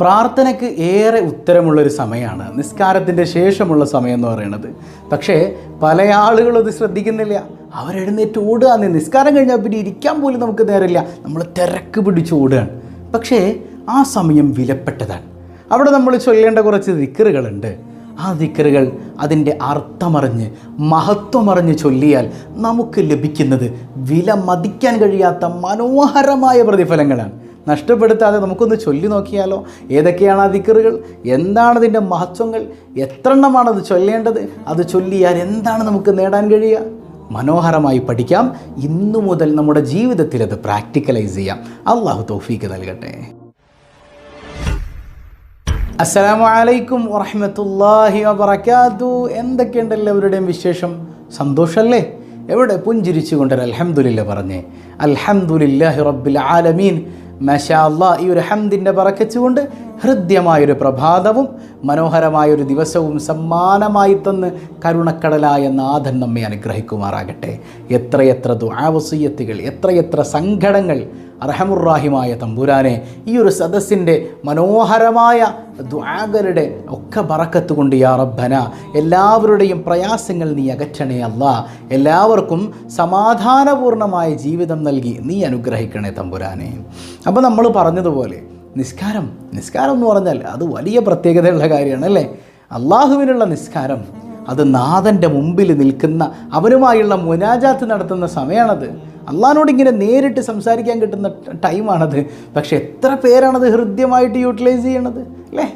പ്രാർത്ഥനയ്ക്ക് ഏറെ ഉത്തരമുള്ളൊരു സമയമാണ്. നിസ്കാരത്തിന്റെ ശേഷമുള്ള സമയം എന്ന് പറയുന്നത്. പക്ഷേ പല ആളുകളും അത് ശ്രദ്ധിക്കുന്നില്ല. അവരെഴുന്നേറ്റ് ഓടുക എന്ന് നിസ്കാരം കഴിഞ്ഞാൽ പിന്നെ ഇരിക്കാൻ പോലും നമുക്ക് നേരമില്ല. നമ്മൾ തിരക്ക് പിടിച്ച് ഓടുകയാണ്. പക്ഷേ ആ സമയം വിലപ്പെട്ടതാണ്. അവിടെ നമ്മൾ ചൊല്ലേണ്ട കുറച്ച് ദിക്കറുകളുണ്ട്. ആ ദിക്കറുകൾ അതിന്റെ അർത്ഥമറിഞ്ഞ് മഹത്വമറിഞ്ഞ് ചൊല്ലിയാൽ നമുക്ക് ലഭിക്കുന്നത് വില മതിക്കാൻ കഴിയാത്ത മനോഹരമായ പ്രതിഫലങ്ങളാണ്. നഷ്ടപ്പെടുത്താതെ നമുക്കൊന്ന് ചൊല്ലി നോക്കിയാലോ? ഏതൊക്കെയാണ് ആ ദിക്കറുകൾ? എന്താണ് അതിന്റെ മഹത്വങ്ങൾ? എത്ര എണ്ണമാണ് അത് ചൊല്ലേണ്ടത്? അത് ചൊല്ലിയാൽ എന്താണ് നമുക്ക് നേടാൻ കഴിയുക? മനോഹരമായി പഠിക്കാം. ഇന്നു മുതൽ നമ്മുടെ ജീവിതത്തിൽ അത് പ്രാക്ടിക്കലൈസ് ചെയ്യാം. അള്ളാഹു തൗഫീക്ക് നൽകട്ടെ. അസ്സലാമു അലൈക്കും വറഹമത്തല്ലാഹി വബറകാതു. എന്തൊക്കെയുണ്ട് എല്ലാവരുടെയും വിശേഷം? സന്തോഷമല്ലേ എവിടെ പുഞ്ചിരിച്ചുകൊണ്ട് അലഹമുല്ല പറഞ്ഞേ. അൽഹംദുലില്ലാഹി റബ്ബിൽ ആലമീൻ. മഷാ അല്ലാ ഈ ഒരു ഹംദിന്റെ പറക്കച്ചുകൊണ്ട് ഹൃദ്യമായൊരു പ്രഭാതവും മനോഹരമായൊരു ദിവസവും സമ്മാനമായി തന്ന് കരുണക്കടലായ നാഥൻ നമ്മെ അനുഗ്രഹിക്കുമാറാകട്ടെ. എത്രയെത്ര ദുആവസീയത്തുകൾ എത്രയെത്ര സങ്കടങ്ങൾ അർഹമുറാഹിമായ തമ്പുരാനെ ഈ ഒരു സദസ്സിന്റെ മനോഹരമായ ദ്വാകരുടെ ഒക്കെ ബറക്കത്ത് കൊണ്ട് യാ റബ്ബന എല്ലാവരുടെയും പ്രയാസങ്ങൾ നീ അകറ്റണേ അല്ല. എല്ലാവർക്കും സമാധാനപൂർണമായ ജീവിതം നൽകി നീ അനുഗ്രഹിക്കണേ തമ്പുരാനെ. അപ്പോൾ നമ്മൾ പറഞ്ഞതുപോലെ നിസ്കാരം നിസ്കാരം എന്ന് പറഞ്ഞാൽ അത് വലിയ പ്രത്യേകതയുള്ള കാര്യമാണ് അല്ലേ? അള്ളാഹുവിനുള്ള നിസ്കാരം അത് നാഥന്റെ മുമ്പിൽ നിൽക്കുന്ന അവനുമായുള്ള മുനാജാത്ത് നടത്തുന്ന സമയമാണത് അള്ളഹാനോട് ഇങ്ങനെ നേരിട്ട് സംസാരിക്കാൻ കിട്ടുന്ന ടൈമാണത്. പക്ഷെ എത്ര പേരാണത് ഹൃദ്യമായിട്ട് യൂട്ടിലൈസ് ചെയ്യണത്? അല്ലേ?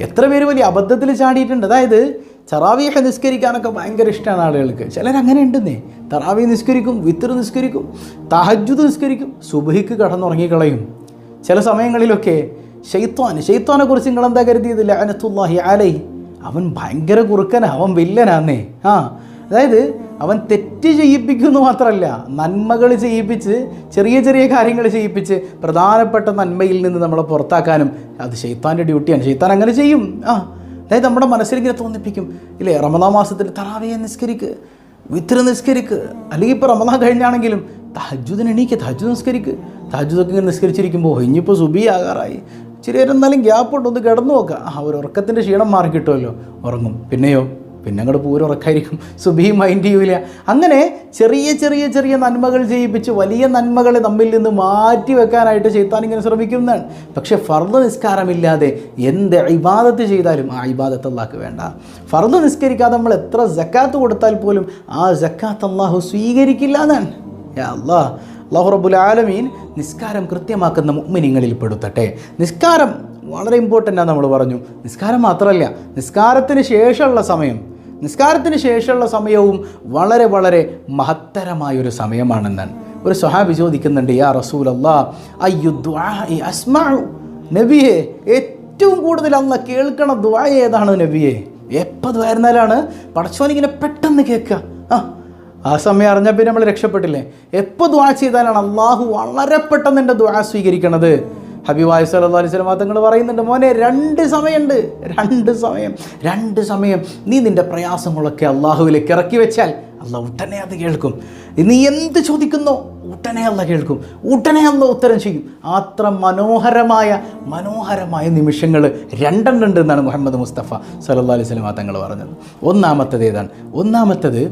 എത്ര പേര് വലിയ അബദ്ധത്തിൽ ചാടിയിട്ടുണ്ട്? അതായത് തറാവിയൊക്കെ നിസ്കരിക്കാനൊക്കെ ഭയങ്കര ഇഷ്ടമാണ് ആളുകൾക്ക്. ചിലർ അങ്ങനെ ഉണ്ടെന്നേ തറാവി നിസ്കരിക്കും വിത്തർ നിസ്കരിക്കും തഹജുദ് നിസ്കരിക്കും സുബഹിക്ക് കടന്നുറങ്ങിക്കളയും. ചില സമയങ്ങളിലൊക്കെ ഷെയ്ത്താൻ ഷെയ്ത്വാനെ കുറിച്ച് നിങ്ങൾ എന്താ കരുതിയത്? ലഅനത്തുല്ലാഹി അലൈ അവൻ ഭയങ്കര കുറുക്കനാ അവൻ വില്ലനാന്നേ. ആ അതായത് അവൻ തെറ്റ് ചെയ്യിപ്പിക്കുന്നു മാത്രമല്ല നന്മകൾ ചെയ്യിപ്പിച്ച് ചെറിയ ചെറിയ കാര്യങ്ങൾ ചെയ്യിപ്പിച്ച് പ്രധാനപ്പെട്ട നന്മയിൽ നിന്ന് നമ്മളെ പുറത്താക്കാനും അത് ഷെയ്ത്താന്റെ ഡ്യൂട്ടിയാണ്. ഷെയ്ത്താൻ അങ്ങനെ ചെയ്യും. ആ അതായത് നമ്മുടെ മനസ്സിലിങ്ങനെ തോന്നിപ്പിക്കും. ഇല്ലേ റമദാ മാസത്തിൽ തറാവിയെ നിസ്കരിക്ക് വിത്ര നിസ്കരിക്ക് അല്ലെങ്കിൽ ഇപ്പോൾ റമദാൻ കഴിഞ്ഞാണെങ്കിലും തഹജുദിന് എണീക്ക് തഹജുദ് നിസ്കരിക്ക്. തഹജുദൊക്കെ ഇങ്ങനെ നിസ്കരിച്ചിരിക്കുമ്പോൾ ഇനിയിപ്പോൾ സുബി ആകാറായി. ഇച്ചിരി എന്നാലും ഗ്യാപ്പ് ഉണ്ട്? ഒന്ന് കിടന്നു നോക്കുക ആ ഒരു ഉറക്കത്തിന്റെ ക്ഷീണം മാറി കിട്ടുമല്ലോ ഉറങ്ങും. പിന്നെയോ? പിന്നെ അങ്ങോട്ട് പൂരം ഉറക്കായിരിക്കും. സുബി മൈൻഡ് ചെയ്യൂല. അങ്ങനെ ചെറിയ ചെറിയ ചെറിയ നന്മകൾ ചെയ്യിപ്പിച്ച് വലിയ നന്മകളെ നമ്മിൽ നിന്ന് മാറ്റി വെക്കാനായിട്ട് ചെയ്ത്താൻ ഇങ്ങനെ ശ്രമിക്കുന്നതാണ്. പക്ഷേ ഫർദ് നിസ്കാരമില്ലാതെ എന്ത് ഇബാദത്ത് ചെയ്താലും ആ ഇബാദത്ത് അള്ളാഹ്ക്ക് വേണ്ട. ഫർദ് നിസ്കരിക്കാതെ നമ്മൾ എത്ര ജക്കാത്ത് കൊടുത്താൽ പോലും ആ ജക്കാത്ത് അള്ളാഹു സ്വീകരിക്കില്ല എന്നാണ്. അള്ളാഹ്. അള്ളാഹു റബ്ബുൽ ആലമീൻ നിസ്കാരം കൃത്യമാക്കുന്ന മുഗ്മിനിങ്ങളിൽ പെടുത്തട്ടെ. നിസ്കാരം വളരെ ഇമ്പോർട്ടന്റ് ആണ് നമ്മൾ പറഞ്ഞു. നിസ്കാരം മാത്രമല്ല നിസ്കാരത്തിന് ശേഷമുള്ള സമയം നിസ്കാരത്തിന് ശേഷമുള്ള സമയവും വളരെ വളരെ മഹത്തരമായൊരു സമയമാണെന്നാണ്. ഒരു സ്വഹാബി ചോദിക്കുന്നുണ്ട് യാ റസൂൽ അല്ലാ അസ്മാഉ? നബിയെ ഏറ്റവും കൂടുതൽ അന്ന് കേൾക്കണ ദ്വാ ഏതാണ് നബിയെ? എപ്പോൾ ദ്വായിരുന്നാലാണ് പടച്ചോനിങ്ങനെ പെട്ടെന്ന് കേൾക്കുക. ആ ആ സമയം അറിഞ്ഞാൽ പിന്നെ നമ്മൾ രക്ഷപ്പെട്ടില്ലേ? എപ്പോൾ ദ്വാ ചെയ്താലാണ് അള്ളാഹു വളരെ പെട്ടെന്ന് എന്റെ ദ്വാ സ്വീകരിക്കണത്? ഹബീബായ് സല്ലാ അലൈഹി സ്വലം തങ്ങൾ പറയുന്നുണ്ട് മോനെ രണ്ട് സമയമുണ്ട് രണ്ട് സമയം രണ്ട് സമയം. നീ നിന്റെ പ്രയാസങ്ങളൊക്കെ അള്ളാഹുവിലേക്ക് ഇറക്കി വെച്ചാൽ അള്ളാഹ് ഉടനെ അത് കേൾക്കും. നീ എന്ത് ചോദിക്കുന്നോ ഉടനെ അല്ല കേൾക്കും. ഉടനെ അല്ല ഉത്തരം ചെയ്യും. അത്ര മനോഹരമായ മനോഹരമായ നിമിഷങ്ങൾ രണ്ടെണ്ണം ഉണ്ട് എന്നാണ് മുഹമ്മദ് മുസ്തഫ സല്ലാ അലൈഹി സ്വലം തങ്ങൾ പറഞ്ഞത്. ഒന്നാമത്തത് ഏതാണ്? ഒന്നാമത്തത്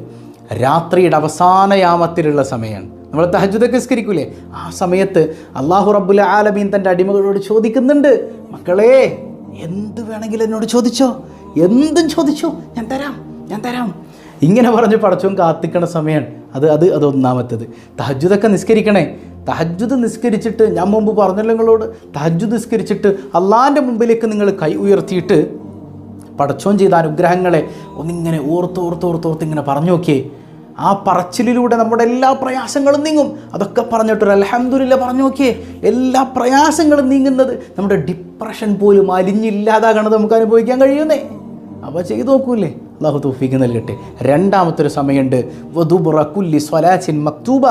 രാത്രിയുടെ അവസാന യാമത്തിലുള്ള സമയമാണ്. നമ്മൾ തഹജുദൊക്കെ സ്കരിക്കൂലേ ആ സമയത്ത് അള്ളാഹു റബ്ബുൽ ആലമീൻ തന്റെ അടിമകളോട് ചോദിക്കുന്നുണ്ട് മക്കളെ എന്ത് വേണമെങ്കിലും എന്നോട് ചോദിച്ചോ? എന്തും ചോദിച്ചോ? ഞാൻ തരാം ഞാൻ തരാം. ഇങ്ങനെ പറഞ്ഞ് പടച്ചോൻ കാത്തിക്കണ സമയമാണ്. അത് അത് അത് ഒന്നാമത്തത്. തഹജുദൊക്കെ നിസ്കരിക്കണേ. തഹജുദ് നിസ്കരിച്ചിട്ട് ഞാൻ മുമ്പ് പറഞ്ഞല്ലോ നിങ്ങളോട്. തഹജുദ് നിസ്കരിച്ചിട്ട് അള്ളാഹിന്റെ മുമ്പിലേക്ക് നിങ്ങൾ കൈ ഉയർത്തിയിട്ട് പടച്ചോൻ ചെയ്ത അനുഗ്രഹങ്ങളെ ഒന്നിങ്ങനെ ഓർത്ത് ഓർത്ത് ഓർത്ത് ഓർത്ത് ഇങ്ങനെ പറഞ്ഞു നോക്കിയേ. ആ പറച്ചിലിലൂടെ നമ്മുടെ എല്ലാ പ്രയാസങ്ങളും നീങ്ങും. അതൊക്കെ പറഞ്ഞിട്ട് ഒരു അലഹമുല്ല പറഞ്ഞു നോക്കിയേ. എല്ലാ പ്രയാസങ്ങളും നീങ്ങുന്നത് നമ്മുടെ ഡിപ്രഷൻ പോലും അലിഞ്ഞില്ലാതാകണത് നമുക്ക് അനുഭവിക്കാൻ കഴിയുന്നേ. അപ്പോൾ ചെയ്തു നോക്കൂല്ലേ അള്ളാഹു തോഫിക്ക് നൽകട്ടെ. രണ്ടാമത്തെ ഒരു സമയമുണ്ട്. വധുബുറ കുല്ലി സ്വലാച്ചിൻ മക്തൂബ.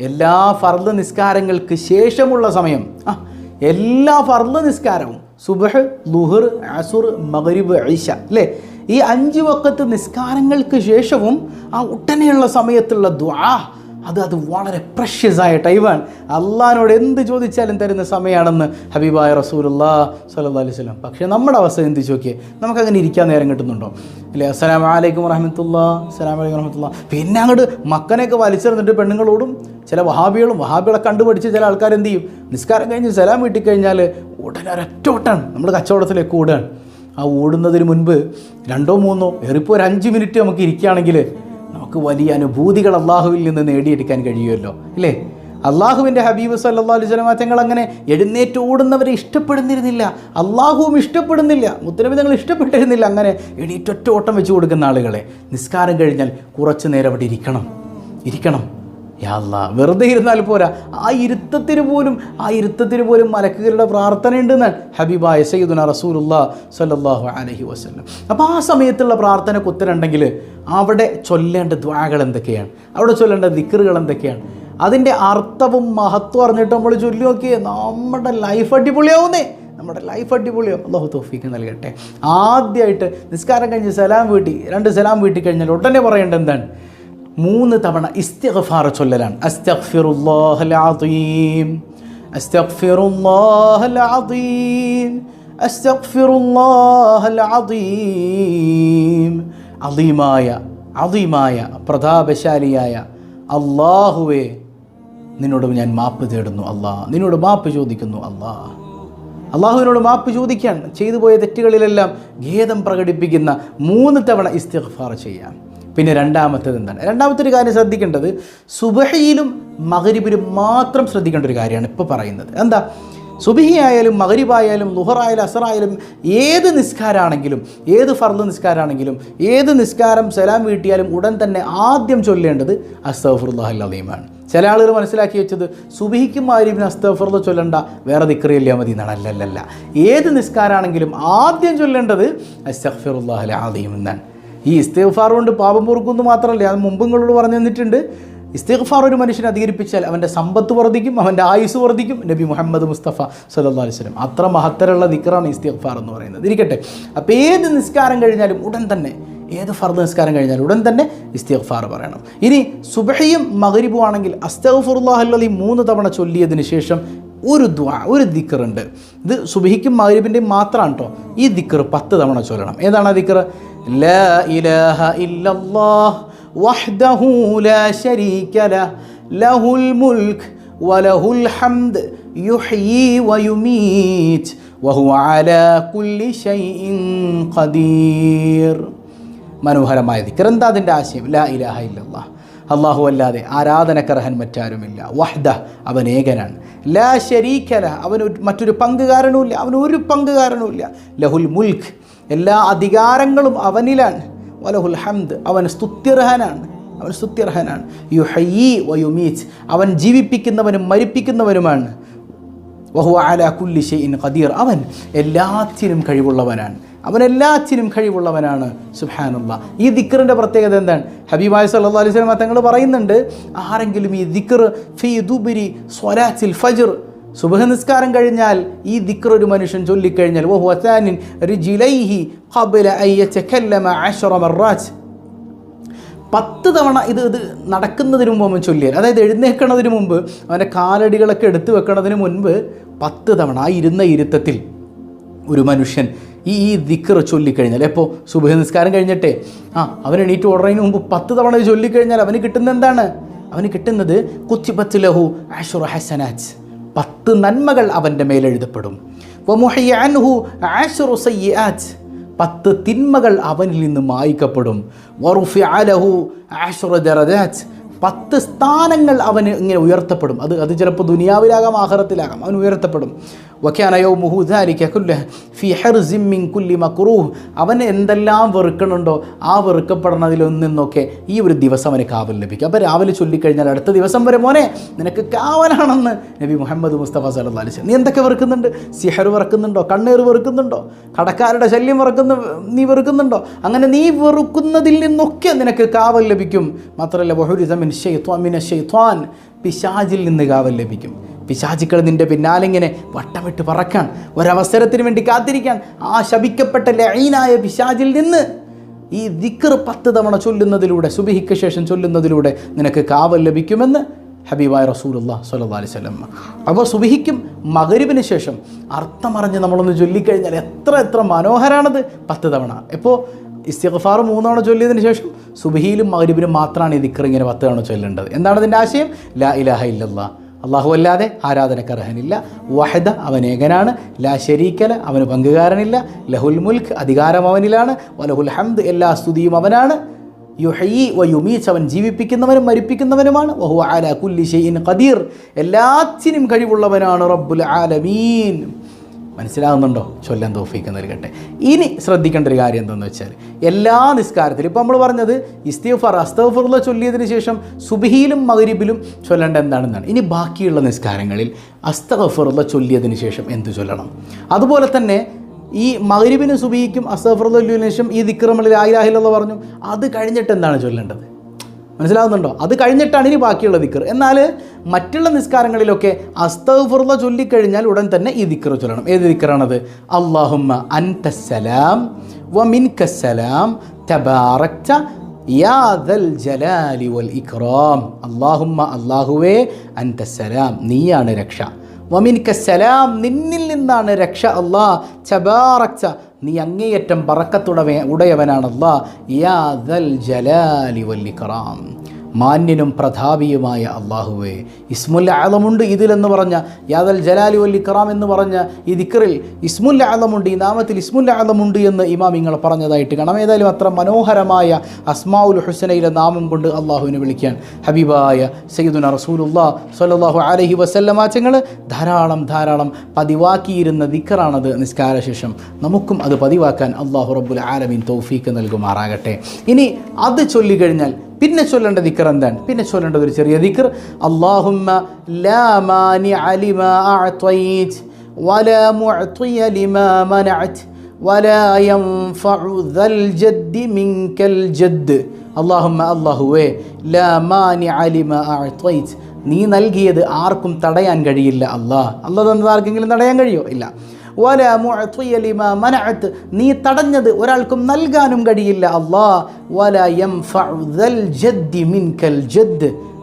എല്ലാ ഫർദ് നിസ്കാരങ്ങൾക്ക് ശേഷമുള്ള സമയം. ആ എല്ലാ ഫർദ് നിസ്കാരവും. സുബഹ് ലുഹർ അസുർ മഗ്രിബ് ഐഷ അല്ലേ? ഈ അഞ്ച് വക്കത്ത് നിസ്കാരങ്ങൾക്ക് ശേഷവും ആ ഉടനെയുള്ള സമയത്തുള്ള ദ്വാ അത് അത് വളരെ പ്രഷ്യസായ ടൈമാണ്. അള്ളഹാനോട് എന്ത് ചോദിച്ചാലും തരുന്ന സമയമാണെന്ന് ഹബീബായ റസൂലുള്ള സല്ലാ അലൈഹി സ്വലം പക്ഷേ നമ്മുടെ അവസ്ഥ ചിന്തിച്ച് നോക്കിയേ നമുക്കങ്ങനെ ഇരിക്കാൻ നേരം കിട്ടുന്നുണ്ടോ? അല്ലേ? അസ്സലാം വലൈക്കും വറഹമത്തുള്ള അസ്സലാം വലൈക്കും വറഹമത്തുള്ള. പിന്നെ അങ്ങോട്ട് മക്കനെയൊക്കെ വലിച്ചെറിഞ്ഞിട്ട് പെണ്ണുങ്ങളോടും ചില വഹാബികളും വഹാബികളെ കണ്ടുപിടിച്ച് ചില ആൾക്കാർ എന്ത് ചെയ്യും? നിസ്കാരം കഴിഞ്ഞ് സലാം കിട്ടിക്കഴിഞ്ഞാൽ കഴിഞ്ഞാൽ ഉടനെ ഒരൊറ്റ ഓട്ടാണ് നമ്മൾ കച്ചവടത്തിലേക്ക് ഓടുകയാണ്. ആ ഓടുന്നതിന് മുൻപ് രണ്ടോ മൂന്നോ ഏറിപ്പോൾ ഒരു അഞ്ച് മിനിറ്റ് നമുക്ക് ഇരിക്കുകയാണെങ്കിൽ നമുക്ക് വലിയ അനുഭൂതികൾ അള്ളാഹുവിൽ നിന്ന് നേടിയെടുക്കാൻ കഴിയുമല്ലോ അല്ലേ? അള്ളാഹുവിന്റെ ഹബീബ് സല്ലാ അലൈഹി സ്വലമ തങ്ങൾ അങ്ങനെ എഴുന്നേറ്റ് ഓടുന്നവരെ ഇഷ്ടപ്പെടുന്നിരുന്നില്ല അള്ളാഹുവും ഇഷ്ടപ്പെടുന്നില്ല മുത്തനബി തങ്ങൾ ഇഷ്ടപ്പെട്ടിരുന്നില്ല അങ്ങനെ എണീറ്റൊറ്റ ഓട്ടം വെച്ച് കൊടുക്കുന്ന ആളുകളെ നിസ്കാരം കഴിഞ്ഞാൽ കുറച്ച് നേരം അവിടെ ഇരിക്കണം ഇരിക്കണം. യാ അല്ലാ വെറുതെ ഇരുന്നാൽ പോരാ. ആ ഇരുത്തത്തിന് പോലും ആ ഇരുത്തത്തിന് പോലും മലക്കുകളുടെ പ്രാർത്ഥന ഉണ്ടെന്നാണ് ഹബീബായ സയ്യിദുന റസൂലുള്ള സല്ലാഹു അലഹി വസ്ലം അപ്പോൾ ആ സമയത്തുള്ള പ്രാർത്ഥന ഉത്തരമുണ്ടെങ്കിൽ അവിടെ ചൊല്ലേണ്ട ദ്വാകൾ എന്തൊക്കെയാണ്? അവിടെ ചൊല്ലേണ്ട ദിക്കറുകൾ എന്തൊക്കെയാണ്? അതിന്റെ അർത്ഥവും മഹത്വം അറിഞ്ഞിട്ട് നമ്മൾ ചൊല്ലി നോക്കിയേ നമ്മുടെ ലൈഫ് അടിപൊളിയാവുന്നേ. നമ്മുടെ ലൈഫ് അടിപൊളിയാവും. അള്ളാഹു തോഫീക്ക് നൽകട്ടെ. ആദ്യമായിട്ട് നിസ്കാരം കഴിഞ്ഞ് സലാം വീട്ടി രണ്ട് സലാം വീട്ടി കഴിഞ്ഞാൽ ഉടനെ പറയേണ്ടത് എന്താണ്? മൂന്ന് തവണ ഇസ്തിഗ്ഫാർ ചൊല്ലലാണ്. അസ്തഗ്ഫിറുല്ലാഹൽ അദീം. അസ്തഗ്ഫിറുല്ലാഹൽ അസ്തഗ്ഫിറുല്ലാഹൽ പ്രതാപശാലിയായ അള്ളാഹുവേ നിന്നോട് ഞാൻ മാപ്പ് തേടുന്നു അള്ളാഹ് നിന്നോട് മാപ്പ് ചോദിക്കുന്നു അള്ളാഹ് അള്ളാഹുവിനോട് മാപ്പ് ചോദിക്കാൻ ചെയ്തു പോയ തെറ്റുകളിലെല്ലാം ഖേദം പ്രകടിപ്പിക്കുന്ന മൂന്ന് തവണ ഇസ്തിഗ്ഫാർ ചെയ്യാം. പിന്നെ രണ്ടാമത്തേത് എന്താണ്? രണ്ടാമത്തെ ഒരു കാര്യം ശ്രദ്ധിക്കേണ്ടത് സുബഹയിലും മകരിബിലും മാത്രം ശ്രദ്ധിക്കേണ്ട ഒരു കാര്യമാണ് ഇപ്പോൾ പറയുന്നത്. എന്താ? സുബിഹി ആയാലും മകരിബായാലും ലുഹറായാലും അസറായാലും ഏത് നിസ്കാരമാണെങ്കിലും ഏത് ഫർദ് നിസ്കാരമാണെങ്കിലും ഏത് നിസ്കാരം സലാം വീട്ടിയാലും ഉടൻ തന്നെ ആദ്യം ചൊല്ലേണ്ടത് അസ്തഫുറുല്ലാഹല്ലീമാണ് ചില ആളുകൾ മനസ്സിലാക്കി വെച്ചത് സുബിഹിക്കും ആരിബിന് അസ്തഫുർദ ചൊല്ലണ്ട വേറെ ദിക്റിയല്ല മതി എന്നാണ് അല്ലല്ലല്ല. ഏത് നിസ്കാരമാണെങ്കിലും ആദ്യം ചൊല്ലേണ്ടത് അസ്തഫിറുല്ലാഹൽ ആദീം എന്നാണ്. ഈ ഇസ്തേഫാർ കൊണ്ട് പാപം പൊറുക്കുന്നു മാത്രമല്ല അത് മുമ്പ് നിങ്ങളോട് പറഞ്ഞു തന്നിട്ടുണ്ട്. ഇസ്തിഗ്ഫാർ ഒരു മനുഷ്യനെ അധികരിപ്പിച്ചാൽ അവന്റെ സമ്പത്ത് വർദ്ധിക്കും അവന്റെ ആയുസ് വർദ്ധിക്കും. നബി മുഹമ്മദ് മുസ്തഫ സല്ലാ അലൈഹി സ്വലം അത്ര മഹത്തരമുള്ള ദിക്റാണ് ഇസ്തിഗ്ഫാർ എന്ന് പറയുന്നത്. ഇരിക്കട്ടെ. അപ്പോൾ ഏത് നിസ്കാരം കഴിഞ്ഞാലും ഉടൻ തന്നെ ഏത് ഫർദ് നിസ്കാരം കഴിഞ്ഞാലും ഉടൻ തന്നെ ഇസ്തിഗ്ഫാർ പറയണം. ഇനി സുബഹയും മകരിബും ആണെങ്കിൽ അസ്തഗ്ഫുറുല്ലാഹല്ലി മൂന്ന് തവണ ചൊല്ലിയതിന് ശേഷം ഒരു ദ്വാ ഒരു ദിക്കറുണ്ട് ഇത് സുബിഹിക്കും മഹരിബിന്റെയും മാത്രമാണ് കേട്ടോ ഈ ദിക്കർ പത്ത് തവണ ചൊല്ലണം. ഏതാണ് ആ ദിക്കർ ലാ ഇലാഹ ഇല്ലല്ലാഹ് ലാ ലഹുൽ വലഹുൽ ഹംദ് കുല്ലി ഷൈഇൻ ഖദീർ. മനോഹരമായ ദിക്കർ എന്താ അതിന്റെ ആശയം? ലാ ഇലാഹ ഇല്ലല്ലാഹ്. അള്ളാഹു അല്ലാതെ ആരാധനക്കർഹൻ മറ്റാരുമില്ല. വഹ്ദ അവൻ ഏകനാണ്. ലാ ശരീഖല അവൻ മറ്റൊരു പങ്കുകാരനുമില്ല. അവൻ ഒരു പങ്കുകാരനുമില്ല. ലഹുൽ മുൽഖ് എല്ലാ അധികാരങ്ങളും അവനിലാണ്. വലഹുൽ ഹംദ് അവൻ സ്തുത്യർഹനാണ്. അവൻ സ്തുത്യർഹനാണ്. യു ഹയ്യി വയുമീച്ച് അവൻ ജീവിപ്പിക്കുന്നവനും മരിപ്പിക്കുന്നവനുമാണ്. വഹു അല കുല്ലി ഷെയ്ൻ ഖദീർ അവൻ എല്ലാത്തിനും കഴിവുള്ളവനാണ്. അവൻ എല്ലാത്തിനും കഴിവുള്ളവനാണ് സുഹാനുള്ള ഈ ദിക്കറിന്റെ പ്രത്യേകത എന്താണ്? ഹബീബായ് സല്ലാ അലൈഹി സ്വലം തങ്ങൾ പറയുന്നുണ്ട് ആരെങ്കിലും ഈ ദിക്കർ ഫി ദുബിരി സ്വലാച്ചിൽ ഫജർ സുബഹ നിസ്കാരം കഴിഞ്ഞാൽ ഈ ദിക്ർ ഒരു മനുഷ്യൻ ചൊല്ലിക്കഴിഞ്ഞാൽ ഓ ഹുസാനിൻ റിജിലൈഹി ഖബല അയ്യച്ചക്കല്ലമ പത്ത് തവണ ഇത് ഇത് നടക്കുന്നതിന് മുമ്പ് അവൻ ചൊല്ലിയാൽ അതായത് എഴുന്നേൽക്കണതിന് മുമ്പ് അവന്റെ കാലടികളൊക്കെ എടുത്തു വെക്കണതിന് മുൻപ് പത്ത് തവണ ആ ഇരുന്ന ഇരുത്തത്തിൽ ഒരു മനുഷ്യൻ ഈ ഈ ദിക്കർ ചൊല്ലിക്കഴിഞ്ഞാൽ എപ്പോൾ സുബഹ നിസ്കാരം കഴിഞ്ഞിട്ടേ ആ അവൻ എണീറ്റ് ഓടുന്നതിന് മുമ്പ് പത്ത് തവണ ചൊല്ലിക്കഴിഞ്ഞാൽ അവന് കിട്ടുന്നത് എന്താണ്? അവന് കിട്ടുന്നത് കുത്തിപ്പത്ത് ലഹു ആഷുർ ഹസനാജ് പത്ത് നന്മകൾ അവന്റെ മേലെഴുതപ്പെടും വമുഹയ്യാൻഹു ആഷുറു സയ്യാജ് പത്ത് തിന്മകൾ അവനിൽ നിന്ന് മായ്ക്കപ്പെടും. വറുഫി അലഹു ആഷുറ ദറജാജ് പത്ത് സ്ഥാനങ്ങൾ അവന് ഇങ്ങനെ ഉയർത്തപ്പെടും. അത് അത് ചിലപ്പോൾ ദുനിയാവിലാകാം ആഹാരത്തിലാകാം അവൻ ഉയർത്തപ്പെടും. വക്കാനയോ മുഹുദാലിക്ക കുല്ല ഫി ഹെർസിമ്മിങ് കുല്ലി മക്രൂഹ് അവൻ എന്തെല്ലാം വെറുക്കണുണ്ടോ ആ വെറുക്കപ്പെടുന്നതിലൊന്നിൽ നിന്നൊക്കെ ഈ ഒരു ദിവസം അവന് കാവൽ ലഭിക്കും. അപ്പോൾ രാവിലെ ചൊല്ലിക്കഴിഞ്ഞാൽ അടുത്ത ദിവസം വരെ മോനെ നിനക്ക് കാവലാണെന്ന് നബി മുഹമ്മദ് മുസ്തഫ വസല്ലം നീ എന്തൊക്കെ വെറുക്കുന്നുണ്ട്? സിഹർ വെറുക്കുന്നുണ്ടോ? കണ്ണീർ വെറുക്കുന്നുണ്ടോ? കടക്കാരുടെ ശല്യം വെറുക്കുന്ന നീ വെറുക്കുന്നുണ്ടോ? അങ്ങനെ നീ വെറുക്കുന്നതിൽ നിന്നൊക്കെ നിനക്ക് കാവൽ ലഭിക്കും. മാത്രമല്ല ബഹുരിതമിൻ ഷെയ്ത്വാമിന ഷെയ്ത്വാൻ പിശാജിൽ നിന്ന് കാവൽ ലഭിക്കും. പിശാചിക്കൾ നിന്റെ പിന്നാലിങ്ങനെ വട്ടമിട്ട് പറക്കാൻ ഒരവസരത്തിന് വേണ്ടി കാത്തിരിക്കാൻ ആ ശപിക്കപ്പെട്ട ലൈനായ പിശാചിൽ നിന്ന് ഈ ദിക്കർ പത്ത് തവണ ചൊല്ലുന്നതിലൂടെ സുബിഹിക്ക് ശേഷം ചൊല്ലുന്നതിലൂടെ നിനക്ക് കാവൽ ലഭിക്കുമെന്ന് ഹബീബായ റസൂലുള്ള സല്ലാ അലൈഹി വസല്ലം അപ്പോൾ സുബിഹിക്കും മകരുവിന് ശേഷം അർത്ഥമറിഞ്ഞ് നമ്മളൊന്ന് ചൊല്ലിക്കഴിഞ്ഞാൽ എത്ര എത്ര മനോഹരാണത് പത്ത് തവണ. ഇപ്പോൾ ഇസ്തിഗ്ഫാർ മൂന്നവണ ചൊല്ലിയതിന് ശേഷം സുബഹിയിലും മകരുവിനും മാത്രമാണ് ഈ ദിക്കർ ഇങ്ങനെ പത്ത് തവണ ചൊല്ലേണ്ടത്. എന്താണ് ഇതിന്റെ ആശയം? ലാ ഇലാഹ ഇല്ലല്ലാ അള്ളാഹു അല്ലാതെ ആരാധനക്ക് അർഹനില്ല. വഹദ അവൻ ഏകനാണ് ലാ ശരീക്കല അവന് പങ്കുകാരനില്ല. ലഹുൽ മുൽക്ക് അധികാരം അവനിലാണ്. വലഹുൽ ഹംദ് എല്ലാ സ്തുതിയും അവനാണ്. യുഹയി വ യുമീച്ച് അവൻ ജീവിപ്പിക്കുന്നവനും മരിപ്പിക്കുന്നവനുമാണ്. വഹു ആല കുല്ലി ഷെയ്ൻ ഖദീർ. എല്ലാത്തിനും കഴിവുള്ളവനാണ് റബ്ബുൽ ആലമീൻ. മനസ്സിലാകുന്നുണ്ടോ ചൊല്ലാൻ തോഫിക്ക് നൽകട്ടെ ഇനി ശ്രദ്ധിക്കേണ്ട ഒരു കാര്യം എന്താണെന്ന് വെച്ചാൽ എല്ലാ നിസ്കാരത്തിലും ഇപ്പോൾ നമ്മൾ പറഞ്ഞത് ഇസ്തീഫർ അസ്തഫറുള്ള ചൊല്ലിയതിന് ശേഷം സുബിഹിയിലും മകരിബിലും ചൊല്ലേണ്ട എന്താണെന്നാണ്. ഇനി ബാക്കിയുള്ള നിസ്കാരങ്ങളിൽ അസ്തഫറുള്ള ചൊല്ലിയതിന് ശേഷം എന്ത് ചൊല്ലണം? അതുപോലെ തന്നെ ഈ മകരിബിനും സുബിഹിക്കും ചൊല്ലിയതിനു ശേഷം ഈ ദിക്രമളിൽ ആയിരാഹിലുള്ള പറഞ്ഞു. അത് കഴിഞ്ഞിട്ട് എന്താണ് ചൊല്ലേണ്ടത്? മനസ്സിലാവുന്നുണ്ടോ? അത് കഴിഞ്ഞിട്ടാണ് ഇനി ബാക്കിയുള്ള ദിക്കർ എന്നാൽ മറ്റുള്ള നിസ്കാരങ്ങളിലൊക്കെ അസ്തഫുറുള്ള ചൊല്ലിക്കഴിഞ്ഞാൽ ഉടൻ തന്നെ ഈ ദിക്കർ ചൊല്ലണം. ഏത് ദിക്കറാണത് അള്ളാഹുമ്മ അൻതസലാം വ മിൻകസ്സലാം തബാറക്ത യാദൽ ജലാലി വൽ ഇക്റാം അള്ളാഹുമ്മ അള്ളാഹുവേ അൻതസലാം നീയാണ് രക്ഷ. വമിൻകസ്സലാം നിന്നിൽ നിന്നാണ് രക്ഷ അള്ളാ ചബാറക്ച നീ അങ്ങേയറ്റം പറക്കത്തുടവ ഉടയവനാണല്ല. യാ ദൽ ജലാലി വല്ലിക്കറാം മാന്യനും പ്രതാപിയുമായ അള്ളാഹുവേ ഇസ്മുൽ ആലമുണ്ട് ഇതിലെന്ന് പറഞ്ഞ യാദൽ ജലാലി വൽ ഇക്റാം എന്ന് പറഞ്ഞ ഈ ദിക്കറിൽ ഇസ്മുൽ ആലമുണ്ട് ഈ നാമത്തിൽ ഇസ്മുൽ ആലമുണ്ട് എന്ന് ഇമാം ഇങ്ങൾ പറഞ്ഞതായിട്ട് കാണാം. ഏതായാലും അത്ര മനോഹരമായ അസ്മാഉൽ ഹുസനയിലെ നാമം കൊണ്ട് അള്ളാഹുവിനെ വിളിക്കാൻ ഹബീബായ സയ്യിദുന റസൂലുല്ലാ സ്വല്ലല്ലാഹു അലഹി വസല്ലമാച്ചങ്ങൾ ധാരാളം ധാരാളം പതിവാക്കിയിരുന്ന ദിക്കറാണത് നിസ്കാരശേഷം. നമുക്കും അത് പതിവാക്കാൻ അള്ളാഹു റബ്ബുൽ ആലമീൻ തൗഫീക്ക് നൽകുമാറാകട്ടെ. ഇനി അത് ചൊല്ലിക്കഴിഞ്ഞാൽ പിന്നെ ചൊല്ലേണ്ട ദിക്കർ എന്താണ് പിന്നെ ചൊല്ലേണ്ടത് ഒരു ചെറിയ ദിക്കർ അള്ളാഹുമ്മ ലാ മാനി അലിമ അഅ്തൈത് ولا معطي لما منعت ولا ينفع ذا الجد منك الجد اللهم അല്ലാഹുവേ ലാ മാനി അലിമ അഅ്തൈത് നീ നൽകിയത് ആർക്കും തടയാൻ കഴിയില്ല അല്ലാ അല്ലാഹ് തന്നത് ആർക്കെങ്കിലും തടയാൻ കഴിയോ ഇല്ല വല നീ തടഞ്ഞത് ഒരാൾക്കും നൽകാനും കഴിയില്ല. അള്ളാ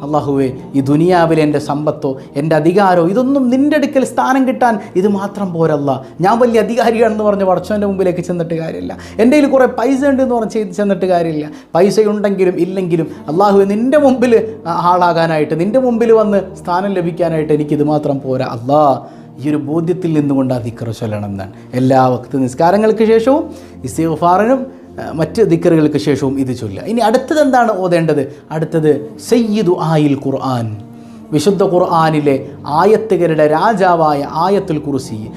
അള്ളാഹുവേ ഈ ദുനിയാവിലെ എന്റെ സമ്പത്തോ എന്റെ അധികാരമോ ഇതൊന്നും നിന്റെ അടുക്കൽ സ്ഥാനം കിട്ടാൻ ഇത് മാത്രം പോരല്ല. ഞാൻ വലിയ അധികാരിയാണെന്ന് പറഞ്ഞ് പടച്ചവന്റെ മുമ്പിലേക്ക് ചെന്നിട്ട് കാര്യമില്ല. എന്റെ കയ്യിൽ കുറേ പൈസ ഉണ്ട് എന്ന് പറഞ്ഞ് ചെന്നിട്ട് കാര്യമില്ല. പൈസ ഉണ്ടെങ്കിലും ഇല്ലെങ്കിലും അള്ളാഹുവെ നിന്റെ മുമ്പിൽ ആളാകാനായിട്ട് നിന്റെ മുമ്പിൽ വന്ന് സ്ഥാനം ലഭിക്കാനായിട്ട് എനിക്കിത് മാത്രം പോരാ. അല്ലാ ഈ ഒരു ബോധ്യത്തിൽ നിന്നുകൊണ്ട് ദിക്കറ് ചൊല്ലണം എന്നാണ് എല്ലാ വക്ത നിസ്കാരങ്ങൾക്ക് ശേഷവും ഇസ്തീഫാറിനും മറ്റ് ദിക്കറുകൾക്ക് ശേഷവും ഇത് ചൊല്ലുക. ഇനി അടുത്തത് എന്താണ് ഓതേണ്ടത്? അടുത്തത് സയ്യിദു ആയിൽ ഖുർആൻ. വിശുദ്ധ ഖുർആാനിലെ ആയത്തുകളുടെ രാജാവായ ആയത്തുൽ കുറിസി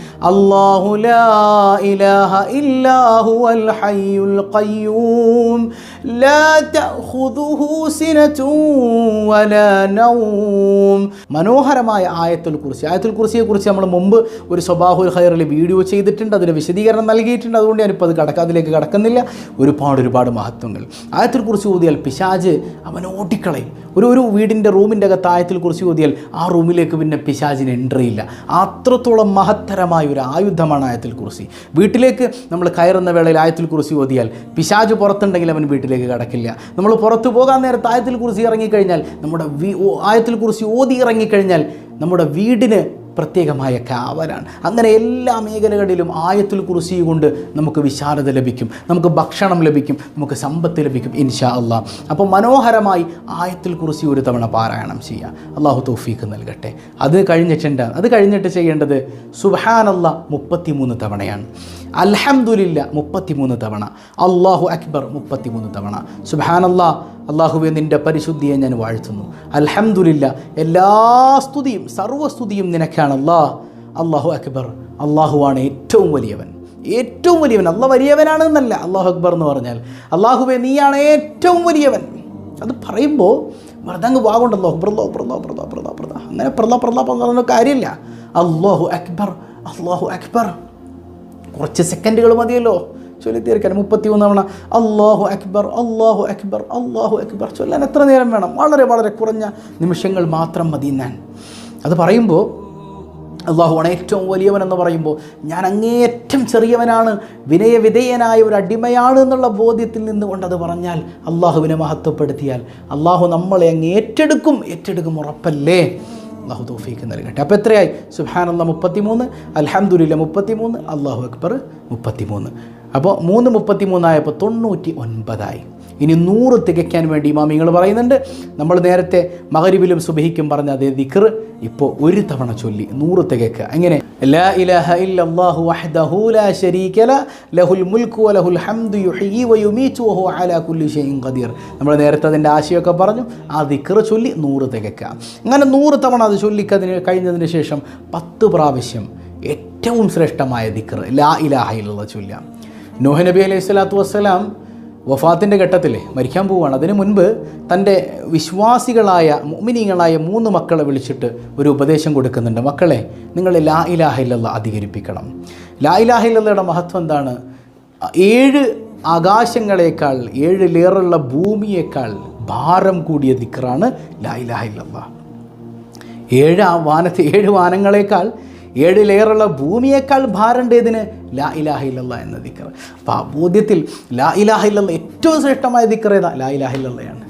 മനോഹരമായ ആയത്തുൽ കുറിസി ആയത്തുൽ കുറിസിയെ കുറിച്ച് നമ്മൾ മുമ്പ് ഒരു സ്വബാഹുൽ ഖൈറിൽ വീഡിയോ ചെയ്തിട്ടുണ്ട്. അതിന് വിശദീകരണം നൽകിയിട്ടുണ്ട്. അതുകൊണ്ട് ഞാനിപ്പോൾ അത് കടക്ക അതിലേക്ക് കടക്കുന്നില്ല. ഒരുപാട് ഒരുപാട് മഹത്വങ്ങൾ. ആയത്തുൽ കുറിച്ച് ഊതിയാൽ പിശാജ് അവൻ ഓട്ടിക്കളയും ഒരു ഒരു വീടിന്റെ റൂമിന്റെ അകത്ത് ആയത്തിൽ കുറിച്ച് ഓതിയാൽ ആ റൂമിലേക്ക് പിന്നെ പിശാചിന് എൻട്രി ഇല്ല. അത്രത്തോളം മഹത്തരമായ ഒരു ആയുധമാണ് ആയത്തിൽ കുറിസി വീട്ടിലേക്ക് നമ്മൾ കയറുന്ന വേളയിൽ ആയത്തിൽ കുറിസി ഓതിയാൽ പിശാജ് പുറത്തുണ്ടെങ്കിൽ അവൻ വീട്ടിലേക്ക് കടക്കില്ല. നമ്മൾ പുറത്തു പോകാൻ നേരത്ത് ആയത്തിൽ കുറിച്ച് ഇറങ്ങിക്കഴിഞ്ഞാൽ നമ്മുടെ വീ ആയത്തിൽ കുറിച്ച് ഓതി ഇറങ്ങിക്കഴിഞ്ഞാൽ നമ്മുടെ വീടിന് പ്രത്യേകമായ കാവലാണ്. അങ്ങനെ എല്ലാ മേഖലകളിലും ആയത്തിൽ കുറിസി കൊണ്ട് നമുക്ക് വിശാലത ലഭിക്കും. നമുക്ക് ഭക്ഷണം ലഭിക്കും. നമുക്ക് സമ്പത്ത് ലഭിക്കും ഇൻഷാ അള്ളാ. അപ്പോൾ മനോഹരമായി ആയത്തിൽ കുറിസി ഒരു തവണ പാരായണം ചെയ്യുക അള്ളാഹു തൗഫീക്ക് നൽകട്ടെ. അത് കഴിഞ്ഞിട്ടുണ്ട് അത് കഴിഞ്ഞിട്ട് ചെയ്യേണ്ടത് സുബാനല്ല മുപ്പത്തിമൂന്ന് തവണയാണ്. അൽഹംദുലില്ല മുപ്പത്തിമൂന്ന് തവണ അള്ളാഹു അക്ബർ മുപ്പത്തിമൂന്ന് തവണ സുബാനല്ലാ അള്ളാഹുവെ നിന്റെ പരിശുദ്ധിയെ ഞാൻ വാഴ്ത്തുന്നു അൽഹംദുലില്ല എല്ലാ സ്തുതിയും സർവസ്തുതിയും നിനക്കാണ് അല്ലാ അള്ളാഹു അക്ബർ അള്ളാഹുവാണ് ഏറ്റവും വലിയവൻ ഏറ്റവും വലിയവൻ അല്ല വലിയവനാണ് എന്നല്ല അള്ളാഹു അക്ബർ എന്ന് പറഞ്ഞാൽ അള്ളാഹുവെ നീയാണ് ഏറ്റവും വലിയവൻ അത് പറയുമ്പോൾ വെറുതെ അങ്ങ് വാഗുണ്ടല്ലോ പ്രതോ പ്രതോ പ്രതോ പ്രതോ പ്രതാ അങ്ങനെ പ്രല്ലോ പ്രതാ പറഞ്ഞ കാര്യമില്ല അള്ളാഹു അക്ബർ അള്ളാഹു അക്ബർ കുറച്ച് സെക്കൻഡുകൾ മതിയല്ലോ. ചൊല്ലി തീർക്കാൻ മുപ്പത്തി മൂന്ന് തവണ അള്ളാഹു അക്ബർ അള്ളാഹു അക്ബർ അള്ളാഹു അക്ബർ ചൊല്ലാൻ എത്ര നേരം വേണം? വളരെ വളരെ കുറഞ്ഞ നിമിഷങ്ങൾ മാത്രം മതി ഞാൻ. അത് പറയുമ്പോൾ അള്ളാഹുവാണ് ഏറ്റവും വലിയവൻ എന്ന് പറയുമ്പോൾ ഞാൻ അങ്ങേയറ്റം ചെറിയവനാണ് വിനയവിധേയനായ ഒരു അടിമയാണ് എന്നുള്ള ബോധ്യത്തിൽ നിന്നുകൊണ്ട് അത് പറഞ്ഞാൽ അള്ളാഹുവിനെ മഹത്വപ്പെടുത്തിയാൽ അള്ളാഹു നമ്മളെ അങ്ങ് ഏറ്റെടുക്കും ഏറ്റെടുക്കും ഉറപ്പല്ലേ? അള്ളാഹു തോഫീക്ക് നൽകട്ടെ. അപ്പോൾ എത്രയായി? സുഹാനല്ല മുപ്പത്തിമൂന്ന് അലഹമുല്ല മുപ്പത്തിമൂന്ന് അള്ളാഹു അക്ബർ മുപ്പത്തിമൂന്ന്. അപ്പോൾ മൂന്ന് മുപ്പത്തിമൂന്നായപ്പോൾ തൊണ്ണൂറ്റി ഒൻപതായി ഇനി നൂറ് തികയ്ക്കാൻ വേണ്ടി ഇമാമിങ്ങൾ പറയുന്നുണ്ട്. നമ്മൾ നേരത്തെ മകരുവിലും സുബഹിക്കും പറഞ്ഞ അതേ ദിക്കർ ഇപ്പോൾ ഒരു തവണ ചൊല്ലി നൂറ് തികയ്ക്കുക അങ്ങനെ ലാ ഇലാഹ ഇല്ലല്ലാഹു വഹ്ദഹു ലാ ശരീക ലഹുൽ ഹംദു വഹു അലാ കുല്ലി നമ്മൾ നേരത്തെ അതിന്റെ ആശയമൊക്കെ പറഞ്ഞു ആ ദിക്ർ ചൊല്ലി നൂറ് തികയ്ക്കുക അങ്ങനെ നൂറ് തവണ അത് ചൊല്ലിക്കതിന് കഴിഞ്ഞതിന് ശേഷം പത്ത് പ്രാവശ്യം ഏറ്റവും ശ്രേഷ്ഠമായ ദിക്കർ ലാ ഇലാഹ ചൊല്ലാം നോഹ് നബി അലൈഹി സ്വലാത്തു വസ്സലാം വഫാത്തിന്റെ ഘട്ടത്തിൽ മരിക്കാൻ പോവുകയാണ്. അതിനു മുൻപ് തന്റെ വിശ്വാസികളായ മുമിനീകളായ മൂന്ന് മക്കളെ വിളിച്ചിട്ട് ഒരു ഉപദേശം കൊടുക്കുന്നുണ്ട്. മക്കളെ നിങ്ങൾ ലാ ഇലാഹ ഇല്ലല്ല അധികരിപ്പിക്കണം. ലാ ഇലാഹില്ലയുടെ മഹത്വം എന്താണ്? ഏഴ് ആകാശങ്ങളേക്കാൾ ഏഴ് ലേറുള്ള ഭൂമിയേക്കാൾ ഭാരം കൂടിയ ദിക്കറാണ് ലാ ഇലാഹ ഏഴ് വാനത്തെ ഏഴ് വാനങ്ങളേക്കാൾ ഏഴ് ലെയറുള്ള ഭൂമിയേക്കാൾ ഭാരണ്ടേതിന് ലാ ഇലാഹില്ല എന്ന ദിക്കർ. അപ്പോൾ ആ ബോധ്യത്തിൽ ലാ ഇലാഹില്ല ഏറ്റവും ശ്രേഷ്ഠമായ ദിക്കർ ഏതാ? ലാ ഇലാഹ ഇല്ലല്ലയാണ്.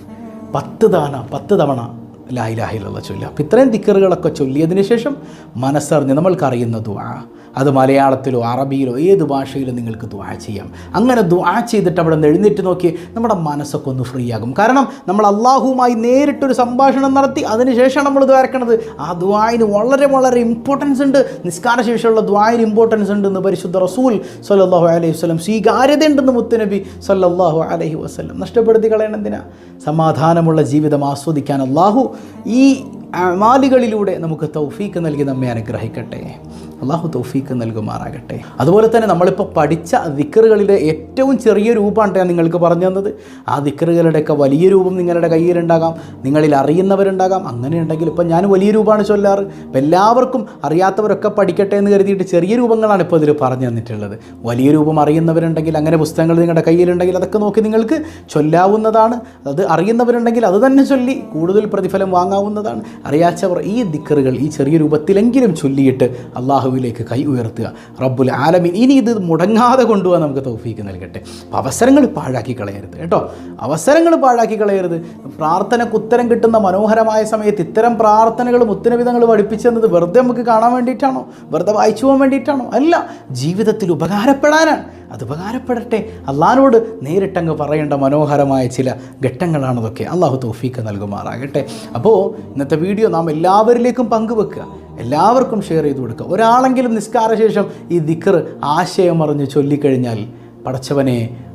പത്ത് തവണ പത്ത് തവണ ലാ ഇലാഹ ഇല്ലല്ല ചൊല്ലുക. അപ്പോൾ ഇത്രയും ദിക്കറുകളൊക്കെ ചൊല്ലിയതിന് ശേഷം മനസ്സറിഞ്ഞ് നമ്മൾക്കറിയുന്ന ദുആ. അത് മലയാളത്തിലോ അറബിയിലോ ഏത് ഭാഷയിലും നിങ്ങൾക്ക് ദുആ ചെയ്യാം. അങ്ങനെ ദുആ ചെയ്തിട്ട് അവിടെ നിന്ന് എഴുന്നേറ്റ് നോക്കി നമ്മുടെ മനസ്സൊക്കെ ഒന്ന് ഫ്രീ ആകും. കാരണം നമ്മൾ അള്ളാഹുവുമായി നേരിട്ടൊരു സംഭാഷണം നടത്തി അതിനുശേഷം നമ്മൾ ഇത് വരക്കണത് ആ ദ്വായിന് വളരെ വളരെ ഇമ്പോർട്ടൻസ് ഉണ്ട്. നിസ്കാരശേഷമുള്ള ദ്വായിന് ഇമ്പോർട്ടൻസ് ഉണ്ട് എന്ന് പരിശുദ്ധ റസൂൽ സല്ലാഹു അലൈഹി വസ്ലം സ്വീകാര്യത ഉണ്ടെന്ന് മുത്തുനബി സല്ലാഹു അലൈഹി വസ്ലം നഷ്ടപ്പെടുത്തി കളയണം എന്തിനാ? സമാധാനമുള്ള ജീവിതം ആസ്വദിക്കാൻ അള്ളാഹു ഈ അമാലികളിലൂടെ നമുക്ക് തൗഫീക്ക് നൽകി നമ്മെ അനുഗ്രഹിക്കട്ടെ. അള്ളാഹു തൗഫീക്ക് നൽകുമാറാകട്ടെ. അതുപോലെ തന്നെ നമ്മളിപ്പോൾ പഠിച്ച ദിക്കറുകളിലെ ഏറ്റവും ചെറിയ രൂപമാണ് ഞാൻ നിങ്ങൾക്ക് പറഞ്ഞു തന്നത്. ആ ദിക്കറുകളുടെയൊക്കെ വലിയ രൂപം നിങ്ങളുടെ കയ്യിലുണ്ടാകാം നിങ്ങളിൽ അറിയുന്നവരുണ്ടാകാം. അങ്ങനെ ഉണ്ടെങ്കിൽ ഇപ്പം ഞാൻ വലിയ രൂപമാണ് ചൊല്ലാറ്. ഇപ്പം എല്ലാവർക്കും അറിയാത്തവരൊക്കെ പഠിക്കട്ടെ എന്ന് കരുതിയിട്ട് ചെറിയ രൂപങ്ങളാണ് ഇപ്പോൾ ഇതിൽ പറഞ്ഞു തന്നിട്ടുള്ളത്. വലിയ രൂപം അറിയുന്നവരുണ്ടെങ്കിൽ അങ്ങനെ പുസ്തകങ്ങൾ നിങ്ങളുടെ കയ്യിലുണ്ടെങ്കിൽ അതൊക്കെ നോക്കി നിങ്ങൾക്ക് ചൊല്ലാവുന്നതാണ്. അത് അറിയുന്നവരുണ്ടെങ്കിൽ അത് തന്നെ ചൊല്ലി കൂടുതൽ പ്രതിഫലം വാങ്ങാവുന്നതാണ്. അറിയാച്ചവർ ഈ ദിക്കറുകൾ ഈ ചെറിയ രൂപത്തിലെങ്കിലും ചൊല്ലിയിട്ട് അള്ളാഹുവിലേക്ക് കൈ ഉയർത്തുക. റബ്ബുൽ ആലമീൻ. ഇനി ഇത് മുടങ്ങാതെ കൊണ്ടുപോകാൻ നമുക്ക് തൗഫീക്ക് നൽകട്ടെ. അവസരങ്ങൾ പാഴാക്കി കളയരുത് കേട്ടോ. അവസരങ്ങൾ പാഴാക്കി കളയരുത്. പ്രാർത്ഥനയ്ക്ക് ഉത്തരം കിട്ടുന്ന മനോഹരമായ സമയത്ത് ഇത്തരം പ്രാർത്ഥനകളും ഉത്തരവിധങ്ങൾ പഠിപ്പിച്ചെന്നത് വെറുതെ നമുക്ക് കാണാൻ വേണ്ടിയിട്ടാണോ? വെറുതെ വായിച്ചു പോകാൻ വേണ്ടിയിട്ടാണോ? അല്ല ജീവിതത്തിൽ ഉപകാരപ്പെടാനാണ്. അത് ഉപകാരപ്പെടട്ടെ. അള്ളഹാനോട് നേരിട്ടങ്ങ് പറയേണ്ട മനോഹരമായ ചില ഘട്ടങ്ങളാണതൊക്കെ. അള്ളാഹു തൗഫീക്ക് നൽകുമാറാകട്ടെ. അപ്പോൾ ഇന്നത്തെ വീഡിയോ നാം എല്ലാവരിലേക്കും പങ്കുവെക്കുക. എല്ലാവർക്കും ഷെയർ ചെയ്ത് കൊടുക്കുക. ഒരാളെങ്കിലും നിസ്കാരശേഷം ഈ ദിക്കർ ആശയം അറിഞ്ഞ് ചൊല്ലിക്കഴിഞ്ഞാൽ പടച്ചവനെ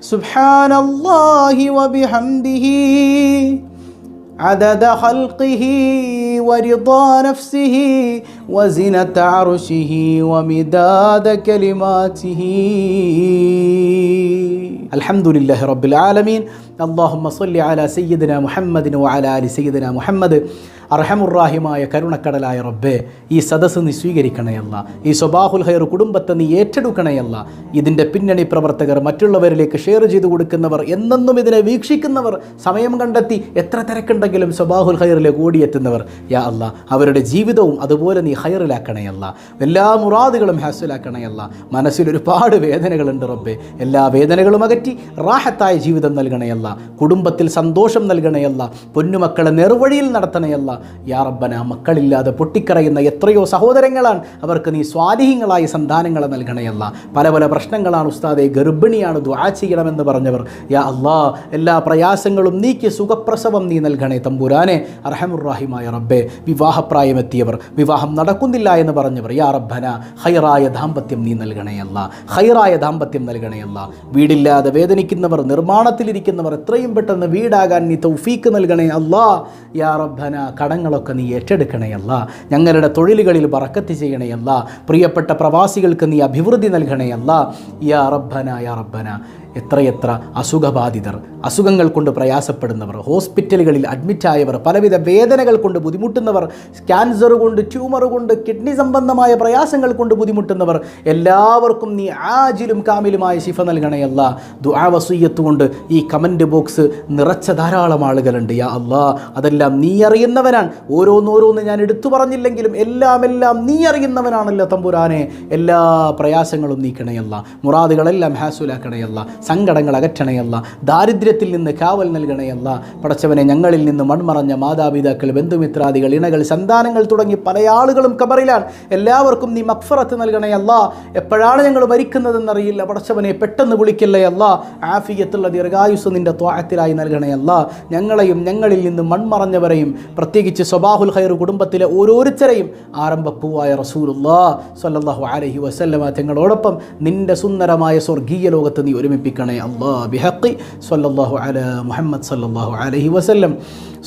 سبحان الله وبحمده. عدد خلقه ورضا نفسه وزنة عرشه ومداد كلماته. الحمد لله رب العالمين. اللهم صل على سيدنا محمد وعلى آل سيدنا محمد. അർഹമുറാഹിമായ കരുണക്കടലായ റബ്ബെ ഈ സദസ്സ് നീ സ്വീകരിക്കണയല്ല. ഈ സ്വബാഹുൽ ഹൈർ കുടുംബത്തെ നീ ഏറ്റെടുക്കണയല്ല. ഇതിന്റെ പിന്നണി പ്രവർത്തകർ മറ്റുള്ളവരിലേക്ക് ഷെയർ ചെയ്തു കൊടുക്കുന്നവർ എന്നെന്നും ഇതിനെ വീക്ഷിക്കുന്നവർ സമയം കണ്ടെത്തി എത്ര തിരക്കുണ്ടെങ്കിലും സ്വബാഹുൽ ഹൈറിലേക്ക് ഓടിയെത്തുന്നവർ. യാ അല്ല അവരുടെ ജീവിതവും അതുപോലെ നീ ഹൈറിലാക്കണയല്ല എല്ലാ മുറാദുകളും ഹാസിലാക്കണയല്ല. മനസ്സിൽ ഒരുപാട് വേദനകളുണ്ട് റബ്ബെ. എല്ലാ വേദനകളും അകറ്റി റാഹത്തായ ജീവിതം നൽകണയല്ല. കുടുംബത്തിൽ സന്തോഷം നൽകണയല്ല. പൊന്നുമക്കളെ നെറുവഴിയിൽ നടത്തണയല്ല. യാ മക്കളില്ലാതെ പൊട്ടിക്കറയുന്ന എത്രയോ സഹോദരങ്ങളാണ്. അവർക്ക് നീ സ്വാധീനങ്ങളായ സന്താനങ്ങളെ നൽകണയല്ല പല പല പ്രശ്നങ്ങളാണ് ഉസ്താദെ ഗർഭിണിയാണ് ദ്വാ ചെയ്യണമെന്ന് പറഞ്ഞവർ. യാ അള്ളാ എല്ലാ പ്രയാസങ്ങളും നീക്കി സുഖപ്രസവം നീ നൽകണേ തമ്പുരാനെ. അർഹമുറാഹിമായ റബ്ബെ വിവാഹപ്രായമെത്തിയവർ വിവാഹം നടക്കുന്നില്ല എന്ന് പറഞ്ഞവർ യാ റബ്ബന ഹൈറായ ദാമ്പത്യം നീ നൽകണയല്ല ഹൈറായ ദാമ്പത്യം നൽകണയല്ല വീടില്ലാതെ വേദനിക്കുന്നവർ നിർമ്മാണത്തിലിരിക്കുന്നവർ എത്രയും പെട്ടെന്ന് വീടാകാൻ നീ തൗഫീക്ക് നൽകണേ അല്ലാ. യാ റബ്ബന കടങ്ങളൊക്കെ നീ ഏറ്റെടുക്കണയല്ല. ഞങ്ങളുടെ തൊഴിലുകളിൽ വറക്കത്ത് ചെയ്യണയല്ല. പ്രിയപ്പെട്ട പ്രവാസികൾക്ക് നീ അഭിവൃദ്ധി നൽകണയല്ല. യാ റബ്ബന യാ റബ്ബന. എത്രയെത്ര അസുഖബാധിതർ. അസുഖങ്ങൾ കൊണ്ട് പ്രയാസപ്പെടുന്നവർ. ഹോസ്പിറ്റലുകളിൽ അഡ്മിറ്റായവർ. പലവിധ വേദനകൾ കൊണ്ട് ബുദ്ധിമുട്ടുന്നവർ. ക്യാൻസർ കൊണ്ട് ട്യൂമർ കൊണ്ട് കിഡ്നി സംബന്ധമായ പ്രയാസങ്ങൾ കൊണ്ട് ബുദ്ധിമുട്ടുന്നവർ. എല്ലാവർക്കും നീ ആജിലും കാമിലുമായ ശിഫ നൽകണയല്ല. ദുആവസൂയത്ത് കൊണ്ട് ഈ കമന്റ് ബോക്സ് നിറച്ച ധാരാളം ആളുകളുണ്ട്. യാ അല്ലാ അതെല്ലാം നീ അറിയുന്നവനാണ് ഓരോന്നോരോന്ന് ഞാൻ എടുത്തു പറഞ്ഞില്ലെങ്കിലും എല്ലാം എല്ലാം നീ അറിയുന്നവനാണല്ലോ തമ്പുരാനെ. എല്ലാ പ്രയാസങ്ങളും നീക്കണയല്ല. മുറാദുകളെല്ലാം ഹാസുലാക്കണയല്ല. സങ്കടങ്ങൾ അകറ്റണയല്ല. ദാരിദ്ര്യത്തിൽ നിന്ന് കാവൽ നൽകണയല്ല. പടച്ചവനെ ഞങ്ങളിൽ നിന്ന് മൺമറഞ്ഞ മാതാപിതാക്കൾ ബന്ധുമിത്രാദികൾ ഇണകൾ സന്താനങ്ങൾ തുടങ്ങി പല ആളുകളും കബറിലാണ് എല്ലാവർക്കും നീ മക്ഫറത്ത് നൽകണയല്ല. എപ്പോഴാണ് ഞങ്ങൾ മരിക്കുന്നതെന്നറിയില്ല. പടച്ചവനെ പെട്ടെന്ന് വിളിക്കല്ലേ അല്ല ആഫിയത്തുള്ള ദീർഘായുസ് നിന്റെ ത്വാഹത്തിലായി നൽകണയല്ല. ഞങ്ങളെയും ഞങ്ങളിൽ നിന്ന് മൺമറഞ്ഞവരെയും പ്രത്യേകിച്ച് സ്വബാഹുൽ ഖൈർ കുടുംബത്തിലെ ഓരോരുത്തരെയും ആരംഭപ്പൂവായ റസൂലുല്ലാ സ്വല്ലല്ലാഹു അലഹി വസല്ലമ തങ്ങളോടൊപ്പം നിന്റെ സുന്ദരമായ സ്വർഗീയ ലോകത്ത് നീ ഒരുമിപ്പിക്കണേ. അള്ളാ ബിഹഖി സ്വല്ലല്ലാഹു അല മുഹമ്മദ് സല്ലാഹു അലഹി വസല്ലം.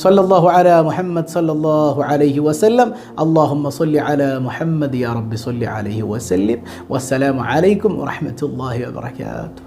സ്വല്ലല്ലാഹു അല മുഹമ്മദ് സല്ലാഹു അലഹി വസല്ലം. അല്ലാഹുമ്മ സൊല്ലി അല മുഹമ്മദ് യാ റബ്ബി സൊല്ലി അലൈഹി വസല്ലം. വസ്സലാമു അലൈക്കും വറഹ്മത്തുള്ളാഹി വബറകാതുഹു